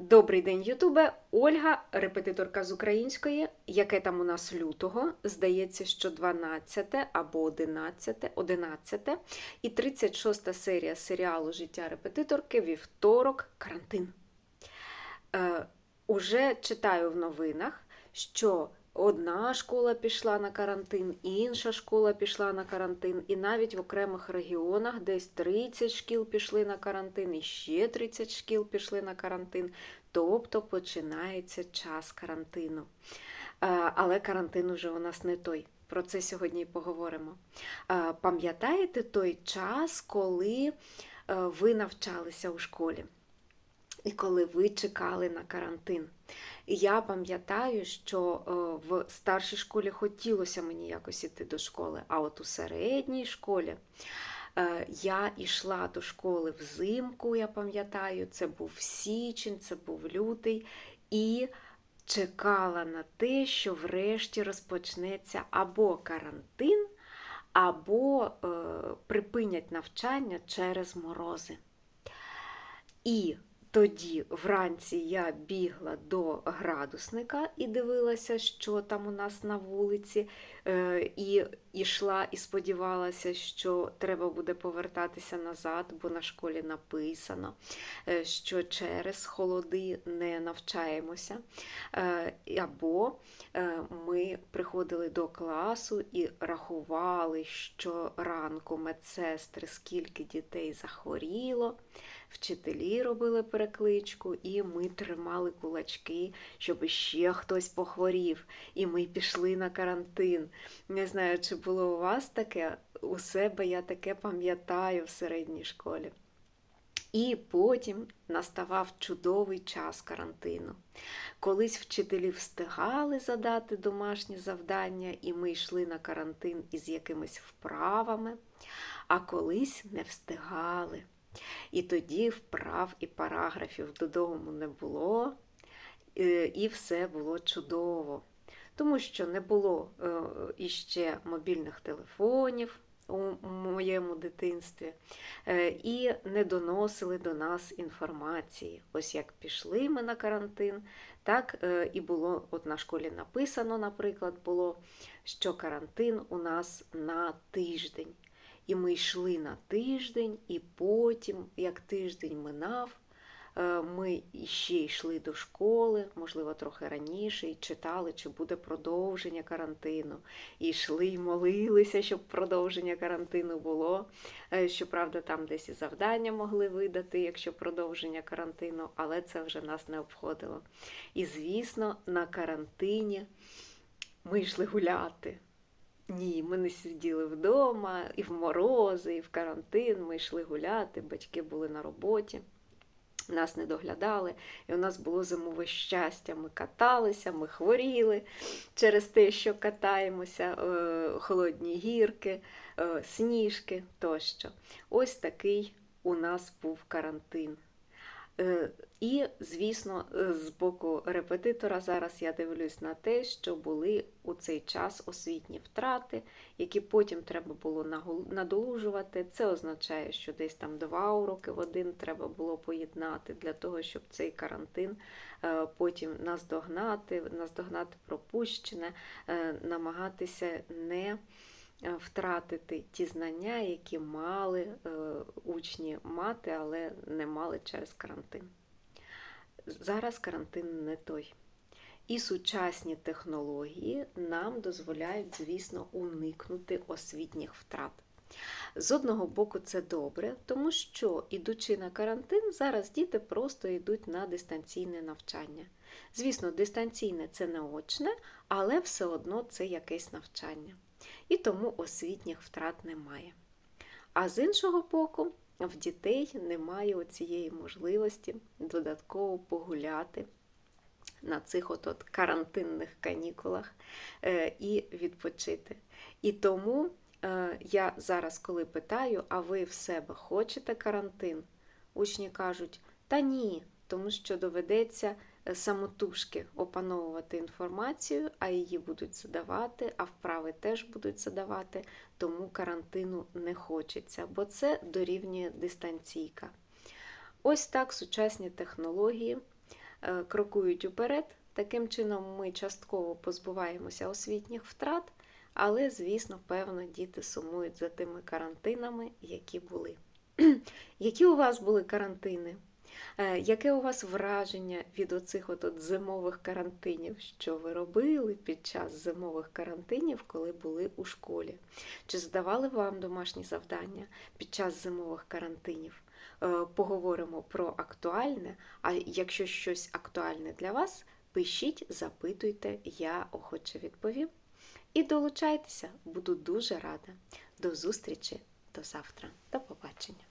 Добрий день, Ютубе! Ольга, репетиторка з української. Яке там у нас лютого? Здається, що 12 або 11, 11 і 36 серія серіалу Життя репетиторки вівторок карантин. Е, уже читаю в новинах, що одна школа пішла на карантин, інша школа пішла на карантин, і навіть в окремих регіонах десь 30 шкіл пішли на карантин, і ще 30 шкіл пішли на карантин. Тобто починається час карантину. Е, Але карантин уже у нас не той. Про це сьогодні і поговоримо. Е, Пам'ятаєте той час, коли е, ви навчалися у школі? І коли ви чекали на карантин. Я пам'ятаю, що е, в старшій школі хотілося мені якось іти до школи, а от у середній школі е, я йшла до школи взимку, я пам'ятаю, це був січень, це був лютий, і чекала на те, що врешті розпочнеться або карантин, або е, припинять навчання через морози. І тоді вранці я бігла до градусника і дивилася, що там у нас на вулиці, е, і йшла і сподівалася, що треба буде повертатися назад, бо на школі написано, е, що через холоди не навчаємося. Е, Або ми приходили до класу і рахували, що ранку медсестри, скільки дітей захворіло. Вчителі робили перекличку, і ми тримали кулачки, щоб ще хтось похворів. І ми пішли на карантин. Не знаю, чи було у вас таке. У себе я таке пам'ятаю в середній школі. І потім наставав чудовий час карантину. Колись вчителі встигали задати домашні завдання, і ми йшли на карантин із якимись вправами, а колись не встигали. І тоді вправ і параграфів додому не було, е, і все було чудово. Тому що не було е, іще мобільних телефонів у моєму дитинстві, е, і не доносили до нас інформації. Ось як пішли ми на карантин, так і було, от на школі написано, наприклад, було, що карантин у нас на тиждень. І ми йшли на тиждень, і потім, як тиждень минав, ми ще йшли до школи, можливо, трохи раніше, і читали, чи буде продовження карантину. І йшли і молилися, щоб продовження карантину було. Щоправда, там десь і завдання могли видати, якщо продовження карантину, але це вже нас не обходило. І, звісно, на карантині ми йшли гуляти. Ні, ми не сиділи вдома, і в морози, і в карантин. Ми йшли гуляти, батьки були на роботі, нас не доглядали, і у нас було зимове щастя. Ми каталися, ми хворіли через те, що катаємося, холодні гірки, сніжки тощо. Ось такий у нас був карантин. І, звісно, з боку репетитора зараз я дивлюсь на те, що були у цей час освітні втрати, які потім треба було надолужувати. Це означає, що десь там два уроки в один треба було поєднати для того, щоб цей карантин потім наздогнати, наздогнати пропущене, намагатися не втратити ті знання, які мали учні мати, але не мали через карантин. Зараз карантин не той. І сучасні технології нам дозволяють, звісно, уникнути освітніх втрат. З одного боку, це добре, тому що, ідучи на карантин, зараз діти просто йдуть на дистанційне навчання. Звісно, дистанційне це не очне, але все одно це якесь навчання. І тому освітніх втрат немає. А з іншого боку, в дітей немає цієї можливості додатково погуляти на цих от, карантинних канікулах е, і відпочити. І тому е, я зараз, коли питаю, а ви в себе хочете карантин? Учні кажуть, та ні, тому що доведеться самотужки опановувати інформацію, а її будуть задавати, а вправи теж будуть задавати, тому карантину не хочеться, бо це дорівнює дистанційка. Ось так сучасні технології е, крокують уперед. Таким чином, ми частково позбуваємося освітніх втрат, але, звісно, певно, діти сумують за тими карантинами, які були. Які у вас були карантини? Е, Яке у вас враження від оцих от, от зимових карантинів? Що ви робили під час зимових карантинів, коли були у школі? Чи здавали вам домашні завдання під час зимових карантинів? Е, Поговоримо про актуальне, а якщо щось актуальне для вас, пишіть, запитуйте, я охоче відповім. І долучайтеся, буду дуже рада. До зустрічі до завтра. До побачення.